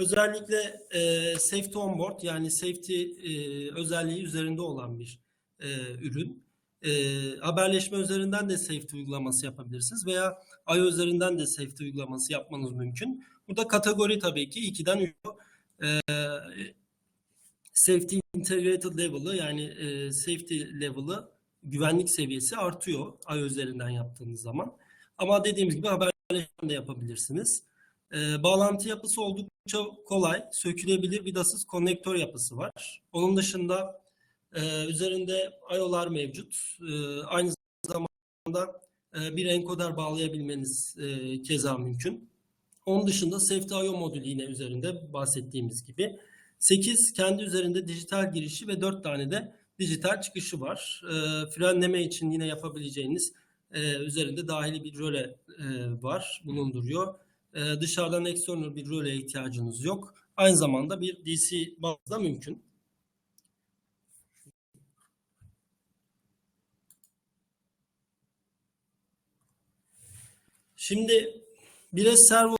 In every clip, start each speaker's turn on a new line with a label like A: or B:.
A: özellikle e, safety on board yani safety e, özelliği üzerinde olan bir e, ürün. E, haberleşme üzerinden de safety uygulaması yapabilirsiniz veya I üzerinden de safety uygulaması yapmanız mümkün. Burada kategori tabii ki 2'den 3'e e, safety integrated level'ı yani e, safety level'ı güvenlik seviyesi artıyor I üzerinden yaptığınız zaman. Ama dediğimiz gibi haberleşme de yapabilirsiniz. E, bağlantı yapısı oldukça kolay, sökülebilir vidasız konnektör yapısı var. Onun dışında e, üzerinde IO'lar mevcut. E, aynı zamanda e, bir enkoder bağlayabilmeniz e, keza mümkün. Onun dışında Safety IO modülü yine üzerinde bahsettiğimiz gibi. 8 kendi üzerinde dijital girişi ve 4 tane de dijital çıkışı var. E, frenleme için yine yapabileceğiniz e, üzerinde dahili bir röle e, var, bulunduruyor. E, dışarıdan external bir röleye ihtiyacınız yok. Aynı zamanda bir DC bazda mümkün. Şimdi bir servo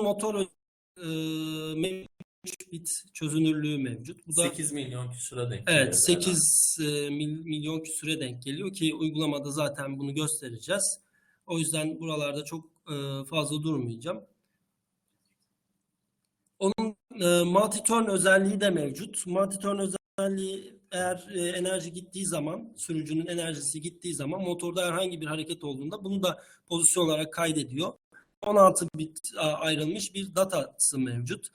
A: motor e, bit çözünürlüğü mevcut. Bu da
B: 8 milyon küsura denk geliyor
A: Evet 8 e, mil- milyon küsüre denk geliyor ki uygulamada zaten bunu göstereceğiz. O yüzden buralarda çok e, fazla durmayacağım. Onun e, multi-turn özelliği de mevcut. Multi-turn özelliği eğer e, enerji gittiği zaman, sürücünün enerjisi gittiği zaman motorda herhangi bir hareket olduğunda bunu da pozisyon olarak kaydediyor. 16 bit ayrılmış bir datası mevcut.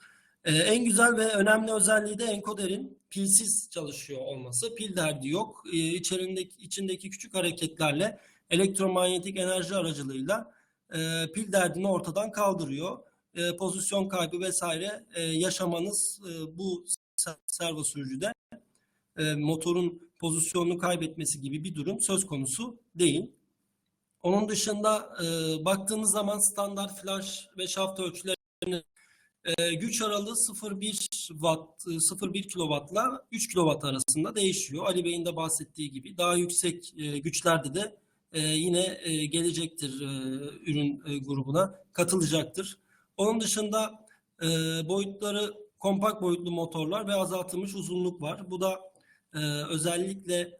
A: En güzel ve önemli özelliği de enkoderin pilsiz çalışıyor olması. Pil derdi yok. Ee, içerindeki, içindeki küçük hareketlerle elektromanyetik enerji aracılığıyla e, pil derdini ortadan kaldırıyor. E, pozisyon kaybı vesaire e, yaşamanız e, bu servo sürücüde e, motorun pozisyonunu kaybetmesi gibi bir durum söz konusu değil. Onun dışında e, baktığınız zaman standart flash ve şaft ölçülerini e, güç aralığı 0,1 watt, e, 0,1 kilowattla 3 kilowatt arasında değişiyor. Ali Bey'in de bahsettiği gibi daha yüksek e, güçlerde de e, yine e, gelecektir e, ürün e, grubuna katılacaktır. Onun dışında boyutları kompakt boyutlu motorlar ve azaltılmış uzunluk var. Bu da özellikle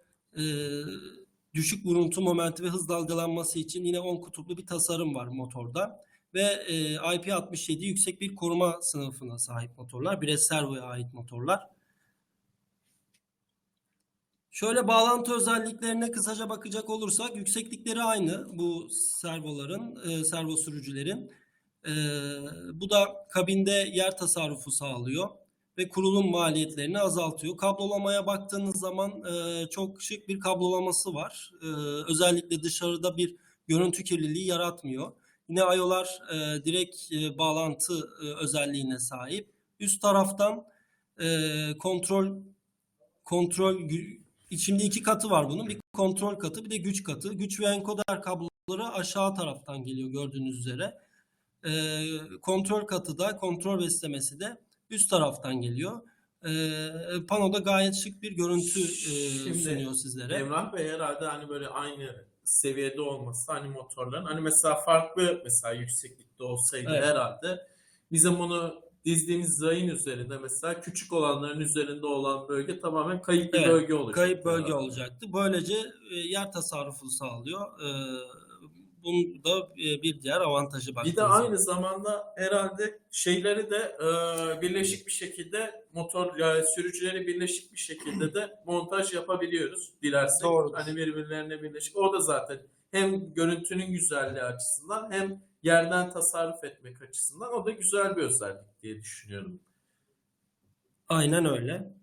A: düşük vuruntu momenti ve hız dalgalanması için yine 10 kutuplu bir tasarım var motorda ve e, IP67 yüksek bir koruma sınıfına sahip motorlar. Bir servoya ait motorlar. Şöyle bağlantı özelliklerine kısaca bakacak olursak yükseklikleri aynı bu servoların, e, servo sürücülerin. E, bu da kabinde yer tasarrufu sağlıyor ve kurulum maliyetlerini azaltıyor. Kablolamaya baktığınız zaman e, çok şık bir kablolaması var. E, özellikle dışarıda bir görüntü kirliliği yaratmıyor. Yine IO'lar e, direkt e, bağlantı e, özelliğine sahip. Üst taraftan e, kontrol kontrol içinde iki katı var bunun. Bir kontrol katı, bir de güç katı. Güç ve enkoder kabloları aşağı taraftan geliyor gördüğünüz üzere. E, kontrol katı da kontrol beslemesi de üst taraftan geliyor. E, panoda gayet şık bir görüntü e,
B: Şimdi
A: sunuyor sizlere.
B: Emrah Bey herhalde hani böyle aynı seviyede olması hani motorların hani mesela farklı mesela yükseklikte olsaydı
A: Evet.
B: herhalde bizim bunu dizdiğimiz rayın üzerinde mesela küçük olanların üzerinde olan bölge tamamen kayıp bir
A: Evet,
B: bölge olacak.
A: Kayıp bölge olacaktı. Böylece e, yer tasarrufu sağlıyor. E, bunun da e, bir diğer avantajı
B: Bir
A: baktığınız
B: de aynı zamanda herhalde şeyleri de e, birleşik bir şekilde motor yani sürücüleri birleşik bir şekilde de montaj yapabiliyoruz dilersek.
A: Doğrudur.
B: Hani birbirlerine birleşik. O da zaten hem görüntünün güzelliği açısından hem yerden tasarruf etmek açısından o da güzel bir özellik diye düşünüyorum.
A: Aynen öyle.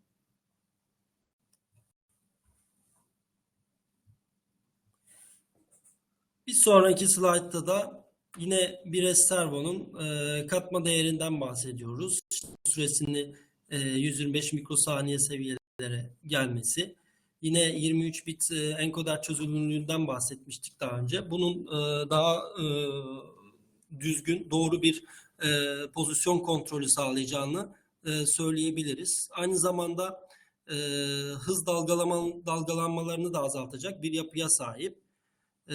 A: Bir sonraki slaytta da yine bir servonun e, katma değerinden bahsediyoruz. Süresini e, 125 mikrosaniye seviyelere gelmesi. Yine 23 bit e, enkoder çözünürlüğünden bahsetmiştik daha önce. Bunun e, daha e, düzgün, doğru bir e, pozisyon kontrolü sağlayacağını e, söyleyebiliriz. Aynı zamanda e, hız dalgalama, dalgalanmalarını da azaltacak bir yapıya sahip. e,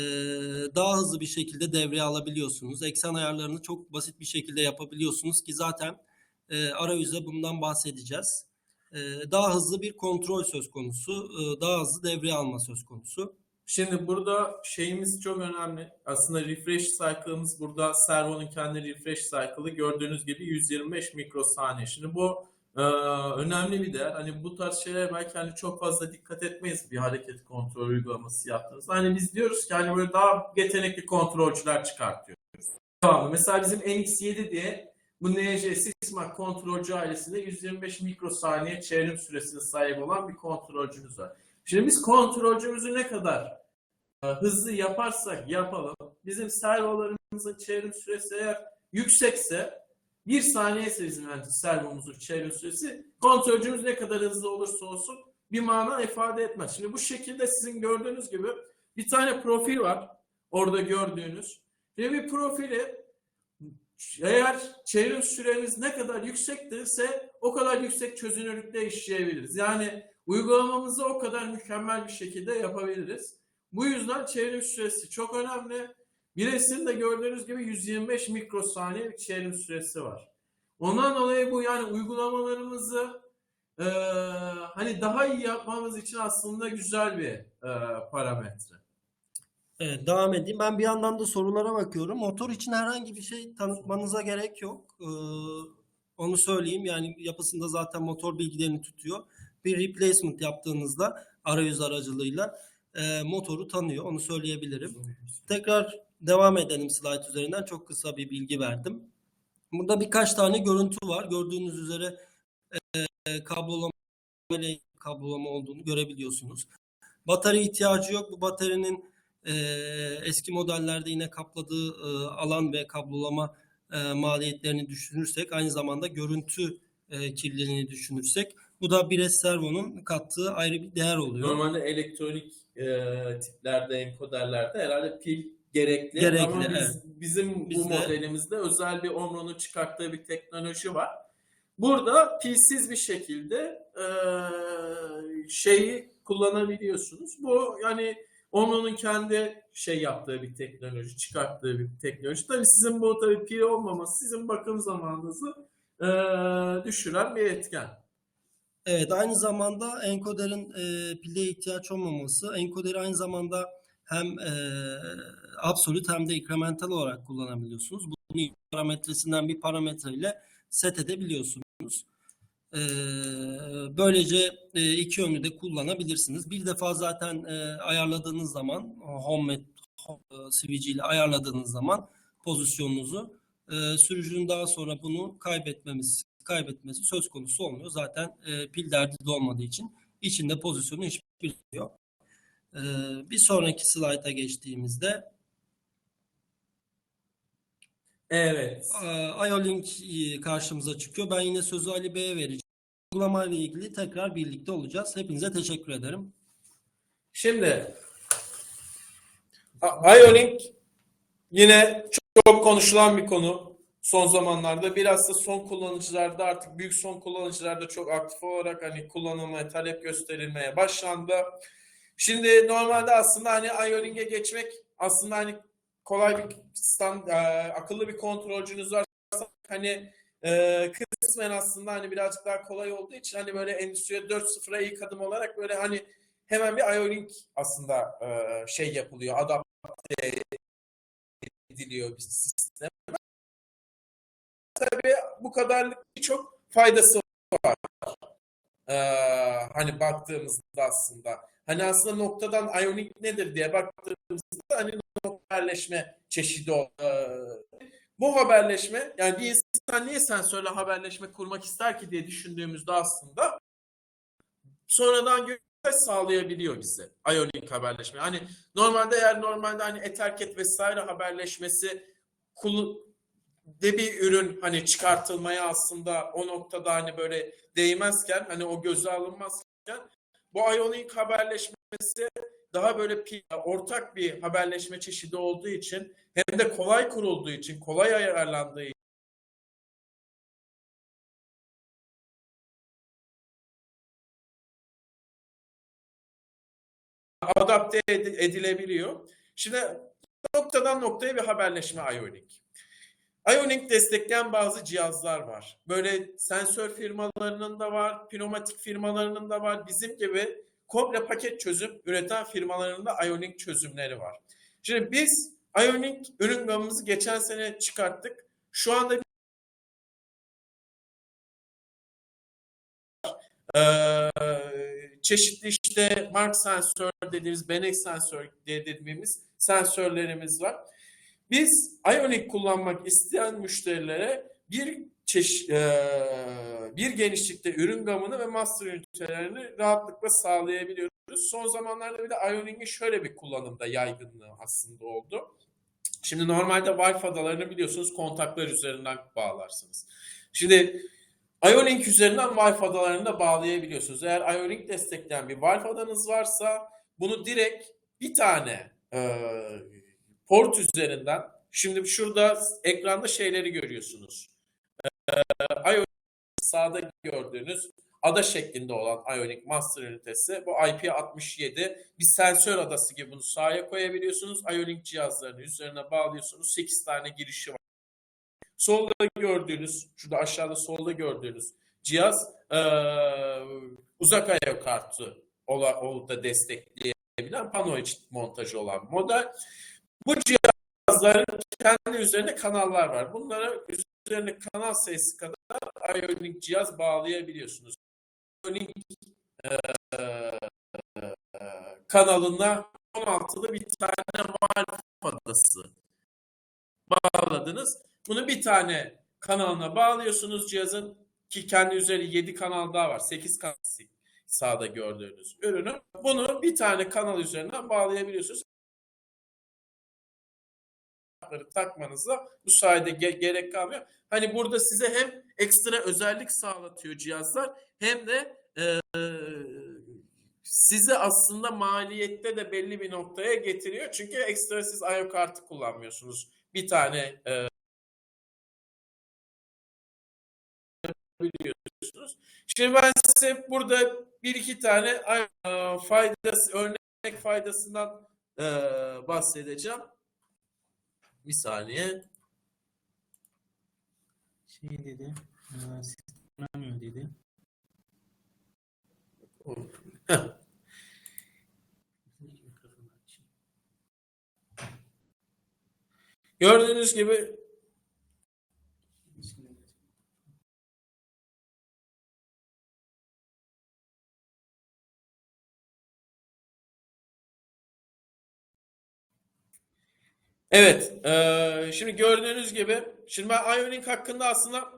A: daha hızlı bir şekilde devreye alabiliyorsunuz. Eksen ayarlarını çok basit bir şekilde yapabiliyorsunuz ki zaten e, arayüze bundan bahsedeceğiz. E, daha hızlı bir kontrol söz konusu, e, daha hızlı devreye alma söz konusu.
B: Şimdi burada şeyimiz çok önemli. Aslında refresh cycle'ımız burada servonun kendi refresh cycle'ı gördüğünüz gibi 125 mikrosaniye. Şimdi bu e, önemli bir değer. Hani bu tarz şeylere belki hani çok fazla dikkat etmeyiz bir hareket kontrol uygulaması yaptığınızda. Hani biz diyoruz ki hani böyle daha yetenekli kontrolcüler çıkartıyoruz. Tamam. Mesela bizim NX7 diye bu NJ Sysmac kontrolcü ailesinde 125 mikrosaniye çevrim süresine sahip olan bir kontrolcümüz var. Şimdi biz kontrolcümüzü ne kadar e, hızlı yaparsak yapalım, bizim servolarımızın çevrim süresi eğer yüksekse, bir saniye bizim yani servomuzun çevrim süresi, kontrolcümüz ne kadar hızlı olursa olsun bir mana ifade etmez. Şimdi bu şekilde sizin gördüğünüz gibi bir tane profil var, orada gördüğünüz. Ve bir profili eğer çevrim süreniz ne kadar yüksektirse o kadar yüksek çözünürlükte işleyebiliriz. Yani uygulamamızı o kadar mükemmel bir şekilde yapabiliriz. Bu yüzden çevrim süresi çok önemli. Bir resimde gördüğünüz gibi 125 mikrosaniye bir çevrim süresi var. Ondan dolayı bu yani uygulamalarımızı eee, hani daha iyi yapmamız için aslında güzel bir eee, parametre.
A: Evet, devam edeyim. Ben bir yandan da sorulara bakıyorum. Motor için herhangi bir şey tanıtmanıza gerek yok. Ee, onu söyleyeyim. Yani yapısında zaten motor bilgilerini tutuyor. Bir replacement yaptığınızda arayüz aracılığıyla e, motoru tanıyor. Onu söyleyebilirim. Tekrar devam edelim slide üzerinden. Çok kısa bir bilgi verdim. Burada birkaç tane görüntü var. Gördüğünüz üzere e, kablolama kablolama olduğunu görebiliyorsunuz. Batarya ihtiyacı yok. Bu bataryanın e, eski modellerde yine kapladığı e, alan ve kablolama e, maliyetlerini düşünürsek aynı zamanda görüntü e, kirliliğini düşünürsek bu da bir servonun kattığı ayrı bir değer oluyor.
B: Normalde elektronik e, tiplerde, enkoderlerde herhalde pil gerekli.
A: Gerekli,
B: Ama biz,
A: evet.
B: bizim bu
A: Bizde-
B: modelimizde özel bir Omron'un çıkarttığı bir teknoloji var. Burada pilsiz bir şekilde e, şeyi kullanabiliyorsunuz. Bu yani Omron'un kendi şey yaptığı bir teknoloji, çıkarttığı bir teknoloji. Tabii sizin bu tabii pil olmaması sizin bakım zamanınızı e, düşüren bir etken.
A: Evet, aynı zamanda enkoderin e, pile ihtiyaç olmaması, enkoderi aynı zamanda hem e, absolut hem de incremental olarak kullanabiliyorsunuz. Bunu parametresinden bir parametreyle set edebiliyorsunuz. E, böylece e, iki yönlü de kullanabilirsiniz. Bir defa zaten e, ayarladığınız zaman home, home e, switch ile ayarladığınız zaman pozisyonunuzu e, sürücünün daha sonra bunu kaybetmemiz kaybetmesi söz konusu olmuyor. Zaten e, pil derdi de olmadığı için içinde pozisyonu hiçbir yok. E, bir sonraki slayta geçtiğimizde
B: Evet.
A: IO-Link e, karşımıza çıkıyor. Ben yine sözü Ali Bey'e vereceğim. Uygulama ile ilgili tekrar birlikte olacağız. Hepinize teşekkür ederim.
B: Şimdi IO-Link yine çok konuşulan bir konu son zamanlarda. Biraz da son kullanıcılarda artık büyük son kullanıcılarda çok aktif olarak hani kullanılmaya, talep gösterilmeye başlandı. Şimdi normalde aslında hani IO-Link'e geçmek aslında hani kolay bir stand, e, akıllı bir kontrolcünüz varsa hani e, kısmen aslında hani birazcık daha kolay olduğu için hani böyle Endüstri 4.0'a ilk adım olarak böyle hani hemen bir IO-Link aslında e, şey yapılıyor, adapte ediliyor bir sistem. Tabii bu kadarlık birçok faydası var. E, hani baktığımızda aslında. Hani aslında noktadan IO-Link nedir diye baktığımızda hani haberleşme çeşidi o. E, bu haberleşme yani bir insan niye sensörle haberleşme kurmak ister ki diye düşündüğümüzde aslında sonradan görüş sağlayabiliyor bize IO-Link haberleşme. Hani normalde eğer normalde hani Ethercat vesaire haberleşmesi de bir ürün hani çıkartılmaya aslında o noktada hani böyle değmezken hani o göze alınmazken bu IO-Link haberleşmesi daha böyle ortak bir haberleşme çeşidi olduğu için hem de kolay kurulduğu için, kolay ayarlandığı adapte ed- edilebiliyor. Şimdi noktadan noktaya bir haberleşme Ionic. Ionic destekleyen bazı cihazlar var. Böyle sensör firmalarının da var, pneumatik firmalarının da var. Bizim gibi komple paket çözüm üreten firmaların da Ionic çözümleri var. Şimdi biz Ionic ürün gamımızı geçen sene çıkarttık. Şu anda Ee, çeşitli işte mark sensör dediğimiz, benek sensör dediğimiz sensörlerimiz var. Biz Ionic kullanmak isteyen müşterilere bir çeşit bir genişlikte ürün gamını ve master ünitelerini rahatlıkla sağlayabiliyoruz. Son zamanlarda bir de Ionic'in şöyle bir kullanımda yaygınlığı aslında oldu. Şimdi normalde Wi-Fi adalarını biliyorsunuz kontaklar üzerinden bağlarsınız. Şimdi Ionic üzerinden Wi-Fi adalarını da bağlayabiliyorsunuz. Eğer Ionic destekleyen bir Wi-Fi adanız varsa bunu direkt bir tane e, port üzerinden şimdi şurada ekranda şeyleri görüyorsunuz. E, Ionic sağda gördüğünüz ada şeklinde olan Ionic Master ünitesi bu IP67 bir sensör adası gibi bunu sahaya koyabiliyorsunuz. Ionic cihazlarını üzerine bağlıyorsunuz. 8 tane girişi var. Solda gördüğünüz, şurada aşağıda solda gördüğünüz cihaz e, uzak ayak kartı ola, da destekleyebilen pano montajı olan model. Bu cihazların kendi üzerinde kanallar var. Bunlara üzerine kanal sayısı kadar Ionic cihaz bağlayabiliyorsunuz. Ionic e, e, kanalına 16'lı bir tane var adası bağladınız. Bunu bir tane kanalına bağlıyorsunuz cihazın ki kendi üzeri 7 kanal daha var. 8 kanal sağda gördüğünüz ürünü. Bunu bir tane kanal üzerinden bağlayabiliyorsunuz. Takmanıza bu sayede ge- gerek kalmıyor. Hani burada size hem ekstra özellik sağlatıyor cihazlar hem de e, sizi aslında maliyette de belli bir noktaya getiriyor. Çünkü ekstra siz IO kartı kullanmıyorsunuz. Bir tane e, biliyorsunuz. Şimdi ben size burada bir iki tane e, faydası, örnek faydasından e, bahsedeceğim. Bir saniye.
C: Şey dedi, e, sistem dedi.
B: Gördüğünüz gibi Evet, eee, şimdi gördüğünüz gibi, şimdi ben Ionic hakkında aslında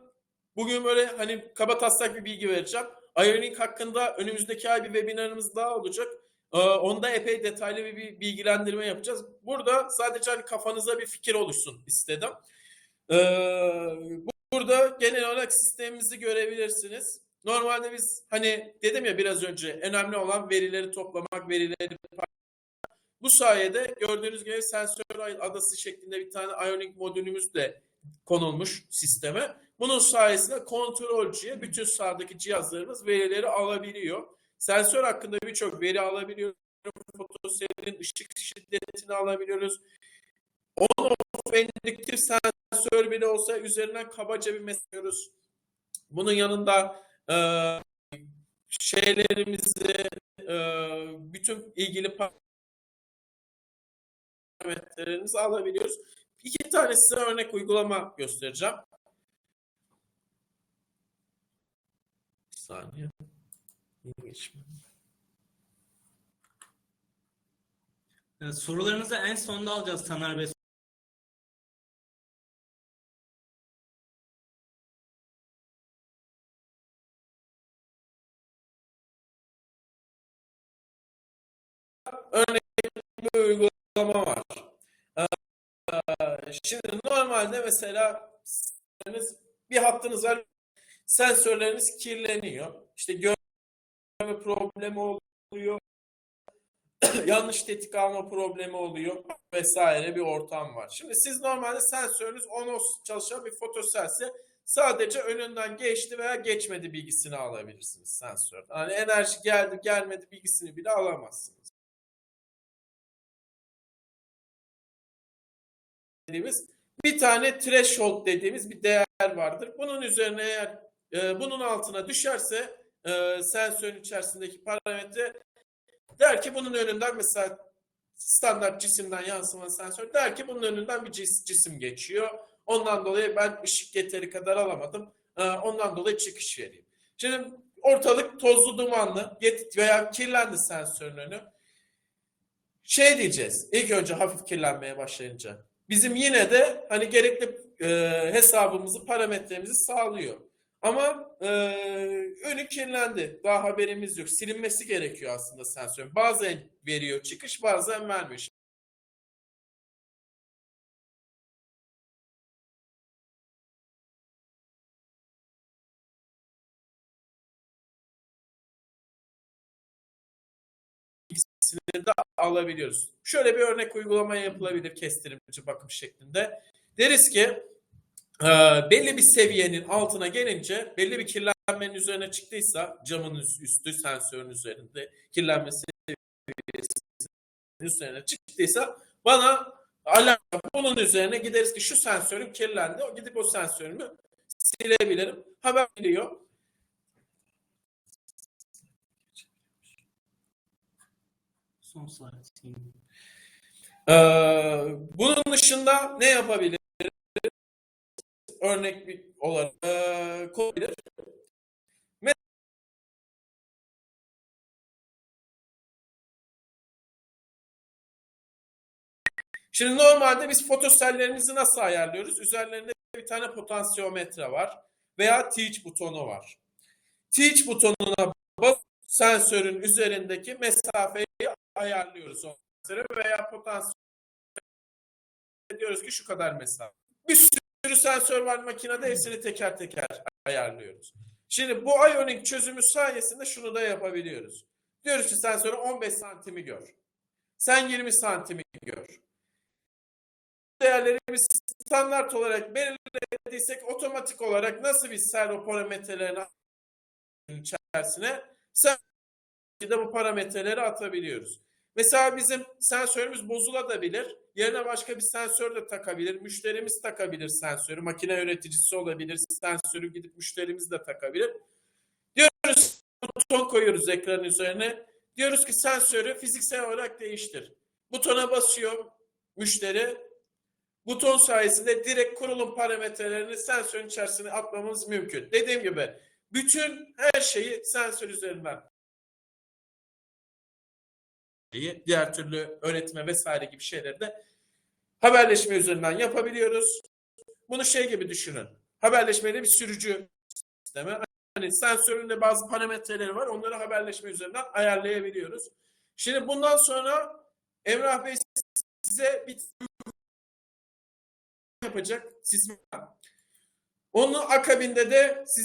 B: bugün böyle hani kaba taslak bir bilgi vereceğim. Ionic hakkında önümüzdeki ay bir webinarımız daha olacak. Eee, onda epey detaylı bir bir bilgilendirme yapacağız. Burada sadece hani kafanıza bir fikir oluşsun istedim. Eee, burada genel olarak sistemimizi görebilirsiniz. Normalde biz hani dedim ya biraz önce önemli olan verileri toplamak, verileri bu sayede gördüğünüz gibi sensör adası şeklinde bir tane Ionic modülümüz de konulmuş sisteme. Bunun sayesinde kontrolcüye bütün sağdaki cihazlarımız verileri alabiliyor. Sensör hakkında birçok veri alabiliyoruz. Fotoselin ışık şiddetini alabiliyoruz. On-off endüktif sensör bile olsa üzerinden kabaca bir mesajıyoruz. Bunun yanında e, şeylerimizi e, bütün ilgili parametrelerimizi alabiliyoruz. İki tane size örnek uygulama göstereceğim. Bir saniye. Geçmem.
C: E, sorularınızı en sonda alacağız Taner Bey.
B: Örnek bir uygulama var. Şimdi normalde mesela bir hattınız var sensörleriniz kirleniyor. İşte görme problemi oluyor. yanlış tetik alma problemi oluyor vesaire bir ortam var. Şimdi siz normalde sensörünüz on-off çalışan bir fotoselse sadece önünden geçti veya geçmedi bilgisini alabilirsiniz sensör. Hani enerji geldi gelmedi bilgisini bile alamazsınız. Dediğimiz bir tane threshold dediğimiz bir değer vardır. Bunun üzerine eğer e, bunun altına düşerse e, sensörün içerisindeki parametre der ki bunun önünden mesela standart cisimden yansıma sensör der ki bunun önünden bir cis- cisim geçiyor. Ondan dolayı ben ışık yeteri kadar alamadım. E, ondan dolayı çıkış vereyim. Şimdi ortalık tozlu dumanlı veya kirlendi sensörün önü. Şey diyeceğiz. İlk önce hafif kirlenmeye başlayınca. Bizim yine de hani gerekli e, hesabımızı, parametremizi sağlıyor. Ama e, önü kirlendi. Daha haberimiz yok. Silinmesi gerekiyor aslında sensörün. Bazen veriyor çıkış, bazen vermiyor. De alabiliyoruz. Şöyle bir örnek uygulama yapılabilir kestirimci bakım şeklinde. Deriz ki e, belli bir seviyenin altına gelince belli bir kirlenmenin üzerine çıktıysa camın üst- üstü sensörün üzerinde kirlenme seviyesinin üzerine çıktıysa bana alarm bunun üzerine gideriz ki şu sensörüm kirlendi. Gidip o sensörümü silebilirim. Haber geliyor.
C: Son saatin.
B: Ee, bunun dışında ne yapabilir? Örnek bir olarak ee, koyabilir. Şimdi normalde biz fotosellerimizi nasıl ayarlıyoruz? Üzerlerinde bir tane potansiyometre var veya teach butonu var. Teach butonuna bas sensörün üzerindeki mesafeyi ayarlıyoruz o sensöre veya potansiyel diyoruz ki şu kadar mesafe. Bir sürü sensör var makinede hepsini teker teker ayarlıyoruz. Şimdi bu Ionic çözümü sayesinde şunu da yapabiliyoruz. Diyoruz ki sensörü 15 santimi gör. Sen 20 santimi gör. Değerleri biz standart olarak belirlediysek otomatik olarak nasıl bir servo parametrelerini içerisine sen de bu parametreleri atabiliyoruz. Mesela bizim sensörümüz bozulabilir. Yerine başka bir sensör de takabilir. Müşterimiz takabilir sensörü. Makine üreticisi olabilir. Sensörü gidip müşterimiz de takabilir. Diyoruz buton koyuyoruz ekranın üzerine. Diyoruz ki sensörü fiziksel olarak değiştir. Butona basıyor müşteri. Buton sayesinde direkt kurulum parametrelerini sensörün içerisine atmamız mümkün. Dediğim gibi bütün her şeyi sensör üzerinden şeyi, diğer türlü öğretme vesaire gibi şeyleri de haberleşme üzerinden yapabiliyoruz. Bunu şey gibi düşünün. Haberleşmeyle bir sürücü sistemi. Hani sensöründe bazı parametreleri var. Onları haberleşme üzerinden ayarlayabiliyoruz. Şimdi bundan sonra Emrah Bey size bir yapacak. Sismi. Onun akabinde de sizi